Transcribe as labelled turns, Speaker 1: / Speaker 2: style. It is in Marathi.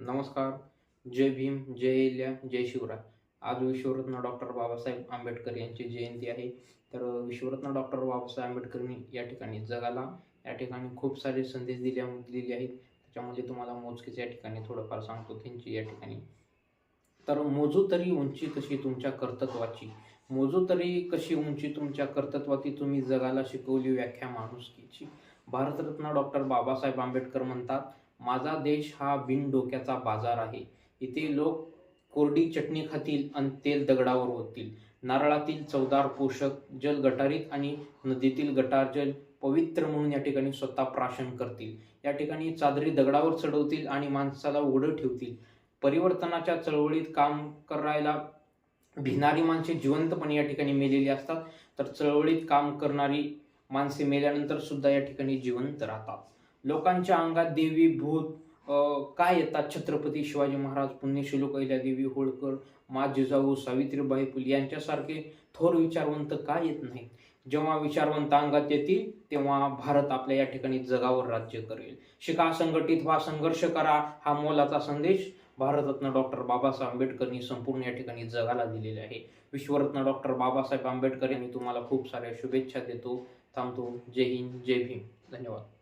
Speaker 1: नमस्कार. जय भीम जय हिल्या जय शिवराय. आज विश्वरत्न डॉक्टर बाबासाहेब आंबेडकर यांची जयंती आहे. तर विश्वरत्न डॉक्टर बाबासाहेब आंबेडकरांनी या ठिकाणी जगाला या ठिकाणी खूप सारे संदेश दिल्या दिलेले आहेत. त्याच्यामध्ये तुम्हाला मोजकेच या ठिकाणी थोडंफार सांगतो त्यांची या ठिकाणी. तर मोजू तरी उंची कशी तुमच्या कर्तृत्वाची? मोजू तरी कशी उंची तुमच्या कर्तत्वाची? तुम्ही जगाला शिकवली व्याख्या माणुसकीची. भारतरत्न डॉक्टर बाबासाहेब आंबेडकर म्हणतात माझा देश हा बिन डोक्याचा बाजार आहे. इथे लोक कोरडी चटणी खातील आणि तेल दगडावर ओततील. नारळातील चवदार पोषक जल गटारीत आणि नदीतील गटार जल पवित्र म्हणून या ठिकाणी स्वतः प्राशन करतील. या ठिकाणी चादरी दगडावर चढवतील आणि माणसाला उघडं ठेवतील. परिवर्तनाच्या चळवळीत काम करायला भिणारी माणसे जिवंतपणे या ठिकाणी मेलेली असतात. तर चळवळीत काम करणारी माणसे मेल्यानंतर सुद्धा या ठिकाणी जिवंत राहतात. लोकांच्या अंगात देवी भूत काय येतात? छत्रपती शिवाजी महाराज पुण्यशिलोक देवी होळकर मा जिजाऊ सावित्रीबाई फुले यांच्यासारखे थोर विचारवंत का येत नाहीत? जेव्हा विचारवंत अंगात येतील तेव्हा भारत आपल्या या ठिकाणी जगावर राज्य करेल. शिका संघटित व्हा संघर्ष करा हा मोलाचा संदेश भारतरत्न डॉक्टर बाबासाहेब आंबेडकरनी संपूर्ण या ठिकाणी जगाला दिलेले आहे. विश्वरत्न डॉक्टर बाबासाहेब आंबेडकर यांनी तुम्हाला खूप साऱ्या शुभेच्छा देतो. थांबतो. जय हिंद जय भीम. धन्यवाद.